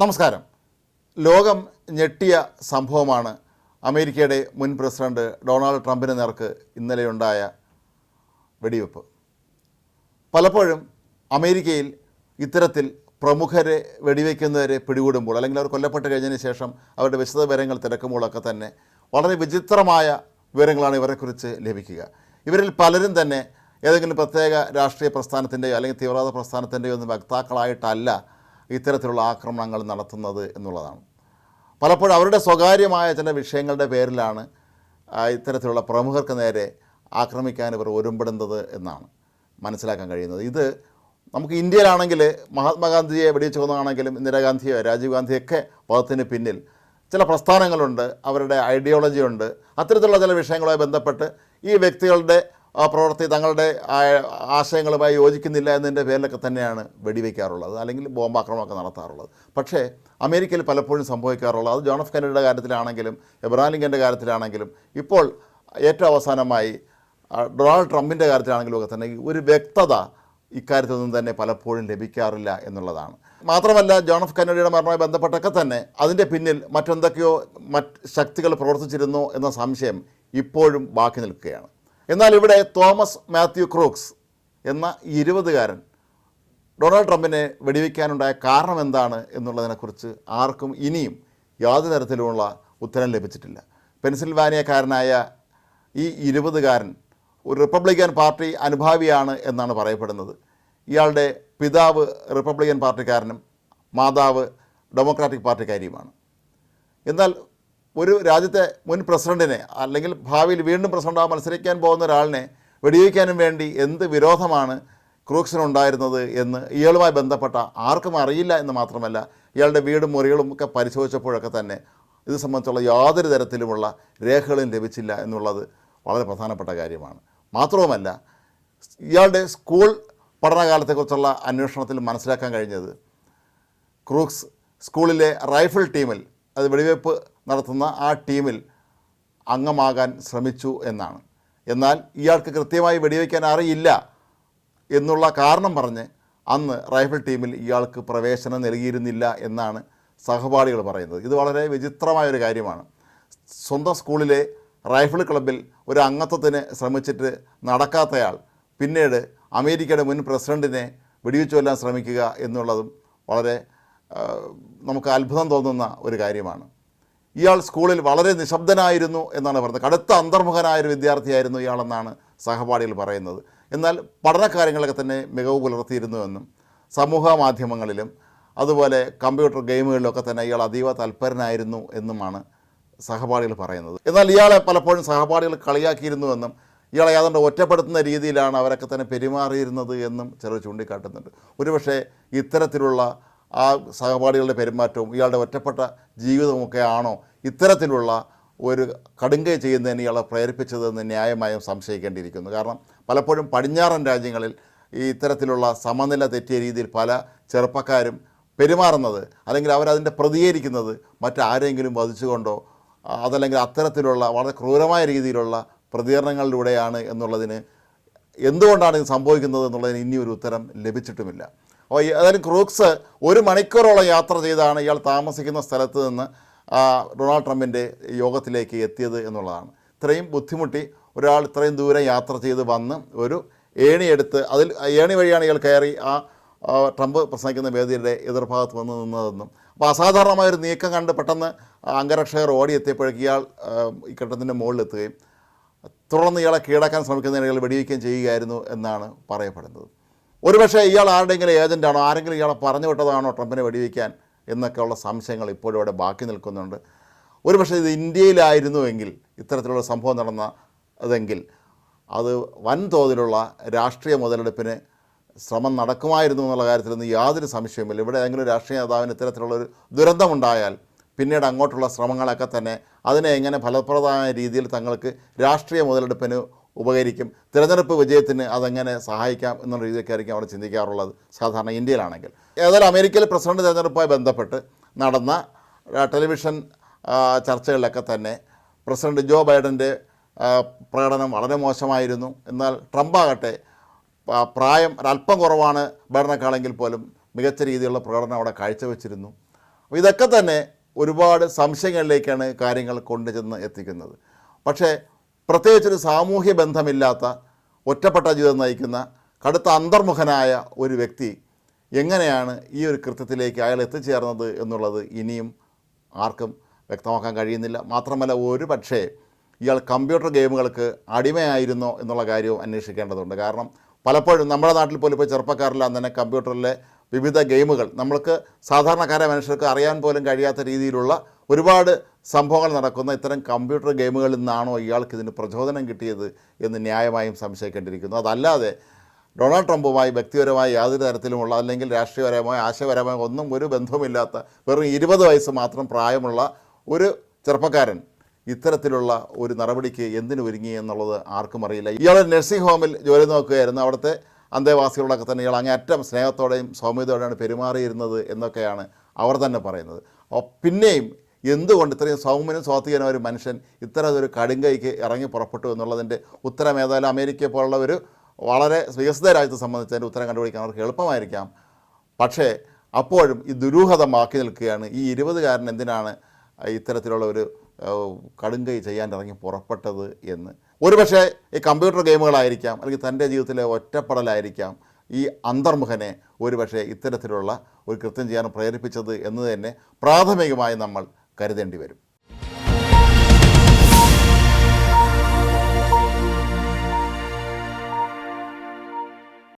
നമസ്കാരം. ലോകം ഞെട്ടിയ സംഭവമാണ് അമേരിക്കയുടെ മുൻ പ്രസിഡന്റ് ഡൊണാൾഡ് ട്രംപിന് നേർക്ക് ഇന്നലെയുണ്ടായ വെടിവെപ്പ്. പലപ്പോഴും അമേരിക്കയിൽ ഇത്തരത്തിൽ പ്രമുഖരെ വെടിവെക്കുന്നവരെ പിടികൂടുമ്പോൾ അല്ലെങ്കിൽ അവർ കൊല്ലപ്പെട്ട് കഴിഞ്ഞതിന് ശേഷം അവരുടെ വിശദ വിവരങ്ങൾ തിരക്കുമ്പോഴൊക്കെ തന്നെ വളരെ വിചിത്രമായ വിവരങ്ങളാണ് ഇവരെക്കുറിച്ച് ലഭിക്കുക. ഇവരിൽ പലരും തന്നെ ഏതെങ്കിലും പ്രത്യേക രാഷ്ട്രീയ പ്രസ്ഥാനത്തിന്റെയോ അല്ലെങ്കിൽ തീവ്രവാദ പ്രസ്ഥാനത്തിന്റെയോ ഒന്നും വക്താക്കളായിട്ടല്ല ഇത്തരത്തിലുള്ള ആക്രമണങ്ങൾ നടത്തുന്നത് എന്നുള്ളതാണ്. പലപ്പോഴും അവരുടെ സ്വകാര്യമായ ചില വിഷയങ്ങളുടെ പേരിലാണ് ഇത്തരത്തിലുള്ള പ്രമുഖർക്ക് നേരെ ആക്രമിക്കാൻ ഇവർ ഒരുമ്പെടുന്നത് എന്നാണ് മനസ്സിലാക്കാൻ കഴിയുന്നത്. ഇത് നമുക്ക് ഇന്ത്യയിലാണെങ്കിൽ മഹാത്മാഗാന്ധിയെ വെടിവെച്ച് കൊന്നതാണെങ്കിലും ഇന്ദിരാഗാന്ധിയോ രാജീവ് ഗാന്ധിയൊക്കെ പദത്തിന് പിന്നിൽ ചില പ്രസ്ഥാനങ്ങളുണ്ട് അവരുടെ ഐഡിയോളജിയുണ്ട് അത്തരത്തിലുള്ള ചില വിഷയങ്ങളുമായി ബന്ധപ്പെട്ട് ഈ വ്യക്തികളുടെ ആ, പ്രവൃത്തി തങ്ങളുടെ ആശയങ്ങളുമായി യോജിക്കുന്നില്ല എന്നതിന്റെ പേരിലൊക്കെ തന്നെയാണ് വെടിവെക്കാറുള്ളത് അല്ലെങ്കിൽ ബോംബാക്രമണമൊക്കെ നടത്താറുള്ളത്. പക്ഷേ അമേരിക്കയിൽ പലപ്പോഴും സംഭവിക്കാറുള്ളത് അത് ജോൺ എഫ് കെന്നഡിയുടെ കാര്യത്തിലാണെങ്കിലും എബ്രഹാം കാര്യത്തിലാണെങ്കിലും ഇപ്പോൾ ഏറ്റവും അവസാനമായി ഡൊണാൾഡ് ട്രംപിന്റെ കാര്യത്തിലാണെങ്കിലും ഒക്കെ തന്നെ ഒരു വ്യക്തത ഇക്കാര്യത്തിൽ നിന്ന് തന്നെ പലപ്പോഴും ലഭിക്കാറില്ല എന്നുള്ളതാണ്. മാത്രമല്ല ജോൺ എഫ് കെന്നഡിയുടെ മരണവുമായി ബന്ധപ്പെട്ടൊക്കെ തന്നെ അതിന്റെ പിന്നിൽ മറ്റെന്തൊക്കെയോ മറ്റ് ശക്തികൾ പ്രവർത്തിച്ചിരുന്നോ എന്ന സംശയം ഇപ്പോഴും ബാക്കി നിൽക്കുകയാണ്. എന്നാൽ ഇവിടെ തോമസ് മാത്യു ക്രൂക്സ് എന്ന ഇരുപതുകാരൻ ഡൊണാൾഡ് ട്രംപിനെ വെടിവെക്കാനുണ്ടായ കാരണം എന്താണ് എന്നുള്ളതിനെക്കുറിച്ച് ആർക്കും ഇനിയും യാതൊരു തരത്തിലുമുള്ള ഉത്തരം ലഭിച്ചിട്ടില്ല. പെൻസിൽവാനിയക്കാരനായ ഈ ഇരുപതുകാരൻ ഒരു റിപ്പബ്ലിക്കൻ പാർട്ടി അനുഭാവിയാണ് എന്നാണ് പറയപ്പെടുന്നത്. ഇയാളുടെ പിതാവ് റിപ്പബ്ലിക്കൻ പാർട്ടിക്കാരനും മാതാവ് ഡെമോക്രാറ്റിക് പാർട്ടിക്കാരിയുമാണ്. എന്നാൽ ഒരു രാജ്യത്തെ മുൻ പ്രസിഡന്റിനെ അല്ലെങ്കിൽ ഭാവിയിൽ വീണ്ടും പ്രസിഡന്റായി മത്സരിക്കാൻ പോകുന്ന ഒരാളിനെ വെടിവെക്കാനും വേണ്ടി എന്ത് വിരോധമാണ് ക്രൂക്സിനുണ്ടായിരുന്നത് എന്ന് ഇയാളുമായി ബന്ധപ്പെട്ട ആർക്കും അറിയില്ല എന്ന് മാത്രമല്ല ഇയാളുടെ വീടും മുറികളും ഒക്കെ പരിശോധിച്ചപ്പോഴൊക്കെ തന്നെ ഇത് സംബന്ധിച്ചുള്ള യാതൊരു തരത്തിലുമുള്ള രേഖകളും ലഭിച്ചില്ല എന്നുള്ളത് വളരെ പ്രധാനപ്പെട്ട കാര്യമാണ്. മാത്രവുമല്ല ഇയാളുടെ സ്കൂൾ പഠനകാലത്തെക്കുറിച്ചുള്ള അന്വേഷണത്തിൽ മനസ്സിലാക്കാൻ കഴിഞ്ഞത് ക്രൂക്സ് സ്കൂളിലെ റൈഫിൾ ടീമിൽ അത് വെടിവെപ്പ് നടത്തുന്ന ആ ടീമിൽ അംഗമാകാൻ ശ്രമിച്ചു എന്നാണ്. എന്നാൽ ഇയാൾക്ക് കൃത്യമായി വെടിവെക്കാൻ അറിയില്ല എന്നുള്ള കാരണം പറഞ്ഞ് അന്ന് റൈഫിൾ ടീമിൽ ഇയാൾക്ക് പ്രവേശനം നൽകിയിരുന്നില്ല എന്നാണ് സഹപാഠികൾ പറയുന്നത്. ഇത് വളരെ വിചിത്രമായൊരു കാര്യമാണ്. സ്വന്തം സ്കൂളിലെ റൈഫിൾ ക്ലബിൽ ഒരു അംഗത്വത്തിന് ശ്രമിച്ചിട്ട് നടക്കാത്തയാൾ പിന്നീട് അമേരിക്കയുടെ മുൻ പ്രസിഡന്റിനെ വെടിവെച്ചു കൊല്ലാൻ ശ്രമിക്കുക എന്നുള്ളതും വളരെ നമുക്ക് അത്ഭുതം തോന്നുന്ന ഒരു കാര്യമാണ്. ഇയാൾ സ്കൂളിൽ വളരെ നിശബ്ദനായിരുന്നു എന്നാണ് പറയുന്നത് കടുത്ത അന്തർമുഖനായൊരു വിദ്യാർത്ഥിയായിരുന്നു ഇയാളെന്നാണ് സഹപാഠികൾ പറയുന്നത്. എന്നാൽ പഠനകാര്യങ്ങളൊക്കെ തന്നെ മികവ് പുലർത്തിയിരുന്നുവെന്നും സമൂഹ മാധ്യമങ്ങളിലും അതുപോലെ കമ്പ്യൂട്ടർ ഗെയിമുകളിലൊക്കെ തന്നെ ഇയാൾ അതീവ തൽപരനായിരുന്നു എന്നുമാണ് സഹപാഠികൾ പറയുന്നത്. എന്നാൽ ഇയാളെ പലപ്പോഴും സഹപാഠികൾ കളിയാക്കിയിരുന്നുവെന്നും ഇയാളെ ഏതാണ്ട് ഒറ്റപ്പെടുത്തുന്ന രീതിയിലാണ് അവരൊക്കെ തന്നെ പെരുമാറിയിരുന്നത് എന്നും ചിലർ ചൂണ്ടിക്കാട്ടുന്നുണ്ട്. ഒരുപക്ഷേ ഇത്തരത്തിലുള്ള ആ സഹപാഠികളുടെ പെരുമാറ്റവും ഇയാളുടെ ഒറ്റപ്പെട്ട ജീവിതമൊക്കെ ആണോ ഇത്തരത്തിലുള്ള ഒരു കടുങ്കൈ ചെയ്യുന്നതിന് ഇയാളെ പ്രേരിപ്പിച്ചതെന്ന് ന്യായമായും സംശയിക്കേണ്ടിയിരിക്കുന്നു. കാരണം പലപ്പോഴും പടിഞ്ഞാറൻ രാജ്യങ്ങളിൽ ഈ ഇത്തരത്തിലുള്ള സമനില തെറ്റിയ രീതിയിൽ പല ചെറുപ്പക്കാരും പെരുമാറുന്നത് അല്ലെങ്കിൽ അവരതിന്റെ പ്രതികരിക്കുന്നത് മറ്റാരെങ്കിലും വധിച്ചുകൊണ്ടോ അതല്ലെങ്കിൽ അത്തരത്തിലുള്ള വളരെ ക്രൂരമായ രീതിയിലുള്ള പ്രതികരണങ്ങളിലൂടെയാണ് എന്നുള്ളതിന് എന്തുകൊണ്ടാണ് ഇത് സംഭവിക്കുന്നത് എന്നുള്ളതിന് ഇനിയൊരു ഉത്തരം ലഭിച്ചിട്ടുമില്ല. ഏതായാലും ക്രൂക്സ് ഒരു മണിക്കൂറോളം യാത്ര ചെയ്താണ് ഇയാൾ താമസിക്കുന്ന സ്ഥലത്ത് നിന്ന് ഡൊണാൾഡ് ട്രംപിന്റെ യോഗത്തിലേക്ക് എത്തിയത് എന്നുള്ളതാണ്. ഇത്രയും ബുദ്ധിമുട്ടി ഒരാൾ ഇത്രയും ദൂരം യാത്ര ചെയ്ത് വന്ന് ഒരു ഏണിയെടുത്ത് അതിൽ ഏണി വഴിയാണ് ഇയാൾ കയറി ആ ട്രംപ് പ്രസംഗിക്കുന്ന വേദിയുടെ എതിർഭാഗത്ത് വന്ന് നിന്നതെന്നും. അപ്പോൾ അസാധാരണമായ ഒരു നീക്കം കണ്ട് പെട്ടെന്ന് അംഗരക്ഷകർ ഓടിയെത്തിയപ്പോഴേക്ക് ഇയാൾ ഈ കെട്ടത്തിന്റെ മുകളിലെത്തുകയും തുടർന്ന് ഇയാളെ കീഴടക്കാൻ ശ്രമിക്കുന്നതിനിടയിൽ വെടിവെക്കുകയും ചെയ്യുകയായിരുന്നു എന്നാണ് പറയപ്പെടുന്നത്. ഒരുപക്ഷെ ഇയാൾ ആരുടെയെങ്കിലും ഏജന്റാണോ ആരെങ്കിലും ഇയാളെ പറഞ്ഞു വിട്ടതാണോ ട്രംപിനെ വെടിവെക്കാൻ എന്നൊക്കെയുള്ള സംശയങ്ങൾ ഇപ്പോഴും ഇവിടെ ബാക്കി നിൽക്കുന്നുണ്ട്. ഒരുപക്ഷെ ഇത് ഇന്ത്യയിലായിരുന്നുവെങ്കിൽ ഇത്തരത്തിലുള്ള സംഭവം നടന്ന അതെങ്കിൽ അത് വൻതോതിലുള്ള രാഷ്ട്രീയ മുതലെടുപ്പിന് ശ്രമം നടക്കുമായിരുന്നു എന്നുള്ള കാര്യത്തിലൊന്നും യാതൊരു സംശയവുമില്ല. ഇവിടെ ഏതെങ്കിലും രാഷ്ട്രീയ നേതാവിന് ഇത്തരത്തിലുള്ളൊരു ദുരന്തമുണ്ടായാൽ പിന്നീട് അങ്ങോട്ടുള്ള ശ്രമങ്ങളൊക്കെ തന്നെ അതിനെ എങ്ങനെ ഫലപ്രദമായ രീതിയിൽ തങ്ങൾക്ക് രാഷ്ട്രീയ മുതലെടുപ്പിന് ഉപകരിക്കും. തിരഞ്ഞെടുപ്പ് വിജയത്തിന് അതെങ്ങനെ സഹായിക്കാം എന്നുള്ള രീതിയൊക്കെ ആയിരിക്കും അവിടെ ചിന്തിക്കാറുള്ളത് സാധാരണ ഇന്ത്യയിലാണെങ്കിൽ. ഏതായാലും അമേരിക്കയിലെ പ്രസിഡന്റ് തിരഞ്ഞെടുപ്പുമായി ബന്ധപ്പെട്ട് നടന്ന ടെലിവിഷൻ ചർച്ചകളിലൊക്കെ തന്നെ പ്രസിഡന്റ് ജോ ബൈഡന്റെ പ്രകടനം വളരെ മോശമായിരുന്നു. എന്നാൽ ട്രംപ് ആകട്ടെ പ്രായം ഒരല്പം കുറവാണ് ബൈഡനേക്കാളെങ്കിൽ പോലും മികച്ച രീതിയിലുള്ള പ്രകടനം അവിടെ കാഴ്ചവെച്ചിരുന്നു. അപ്പോൾ ഇതൊക്കെ തന്നെ ഒരുപാട് സംശയങ്ങളിലേക്കാണ് കാര്യങ്ങൾ കൊണ്ടുചെന്ന് എത്തിക്കുന്നത്. പക്ഷേ പ്രത്യേകിച്ചൊരു സാമൂഹ്യ ബന്ധമില്ലാത്ത ഒറ്റപ്പെട്ട ജീവിതം നയിക്കുന്ന കടുത്ത അന്തർമുഖനായ ഒരു വ്യക്തി എങ്ങനെയാണ് ഈ ഒരു കൃത്യത്തിലേക്ക് അയാൾ എത്തിച്ചേർന്നത് എന്നുള്ളത് ഇനിയും ആർക്കും വ്യക്തമാക്കാൻ കഴിയുന്നില്ല. മാത്രമല്ല ഒരു പക്ഷേ ഇയാൾ കമ്പ്യൂട്ടർ ഗെയിമുകൾക്ക് അടിമയായിരുന്നോ എന്നുള്ള കാര്യവും അന്വേഷിക്കേണ്ടതുണ്ട്. കാരണം പലപ്പോഴും നമ്മുടെ നാട്ടിൽ പോലും ഇപ്പോൾ ചെറുപ്പക്കാരെല്ലാം തന്നെ കമ്പ്യൂട്ടറിലെ വിവിധ ഗെയിമുകൾ നമ്മൾക്ക് സാധാരണക്കാരായ മനുഷ്യർക്ക് അറിയാൻ പോലും കഴിയാത്ത രീതിയിലുള്ള ഒരുപാട് സംഭവങ്ങൾ നടക്കുന്ന ഇത്തരം കമ്പ്യൂട്ടർ ഗെയിമുകളിൽ നിന്നാണോ ഇയാൾക്ക് ഇതിന് പ്രചോദനം കിട്ടിയത് എന്ന് ന്യായമായും സംശയിക്കേണ്ടിയിരിക്കുന്നു. അതല്ലാതെ ഡൊണാൾഡ് ട്രംപുമായി വ്യക്തിപരമായി യാതൊരു തരത്തിലുമുള്ള അല്ലെങ്കിൽ രാഷ്ട്രീയപരമായ ആശയപരമായ ഒന്നും ഒരു ബന്ധവുമില്ലാത്ത വെറും ഇരുപത് വയസ്സ് മാത്രം പ്രായമുള്ള ഒരു ചെറുപ്പക്കാരൻ ഇത്തരത്തിലുള്ള ഒരു നടപടിക്ക് എന്തിനു ഒരുങ്ങി എന്നുള്ളത് ആർക്കും അറിയില്ല. ഇയാൾ നഴ്സിംഗ് ഹോമിൽ ജോലി നോക്കുകയായിരുന്നു. അവിടുത്തെ അന്തേവാസികളൊക്കെ തന്നെ ഇയാൾ അങ്ങേറ്റം സ്നേഹത്തോടെയും സൗമ്യതയോടെയാണ് പെരുമാറിയിരുന്നത് എന്നൊക്കെയാണ് അവർ തന്നെ പറയുന്നത്. പിന്നെയും എന്തുകൊണ്ട് ഇത്രയും സൗമ്യനും സ്വാധീനമായ ഒരു മനുഷ്യൻ ഇത്തരം ഒരു കടുങ്കൈക്ക് ഇറങ്ങി പുറപ്പെട്ടു എന്നുള്ളതിന്റെ ഉത്തരം ഏതായാലും അമേരിക്കയെ പോലുള്ള ഒരു വളരെ വികസിത രാജ്യത്തെ സംബന്ധിച്ച് അതിന്റെ ഉത്തരം കണ്ടുപിടിക്കാൻ അവർക്ക് എളുപ്പമായിരിക്കാം. പക്ഷേ അപ്പോഴും ഈ ദുരൂഹത ബാക്കി നിൽക്കുകയാണ്. ഈ ഇരുപതുകാരൻ എന്തിനാണ് ഇത്തരത്തിലുള്ള ഒരു കടുങ്കൈ ചെയ്യാൻ ഇറങ്ങി പുറപ്പെട്ടത് എന്ന്. ഒരുപക്ഷെ ഈ കമ്പ്യൂട്ടർ ഗെയിമുകളായിരിക്കാം അല്ലെങ്കിൽ തന്റെ ജീവിതത്തിലെ ഒറ്റപ്പെടലായിരിക്കാം ഈ അന്തർമുഖനെ ഒരുപക്ഷെ ഇത്തരത്തിലുള്ള ഒരു കൃത്യം ചെയ്യാൻ പ്രേരിപ്പിച്ചത് എന്ന് തന്നെ പ്രാഥമികമായി നമ്മൾ കരുതേണ്ടി വരും.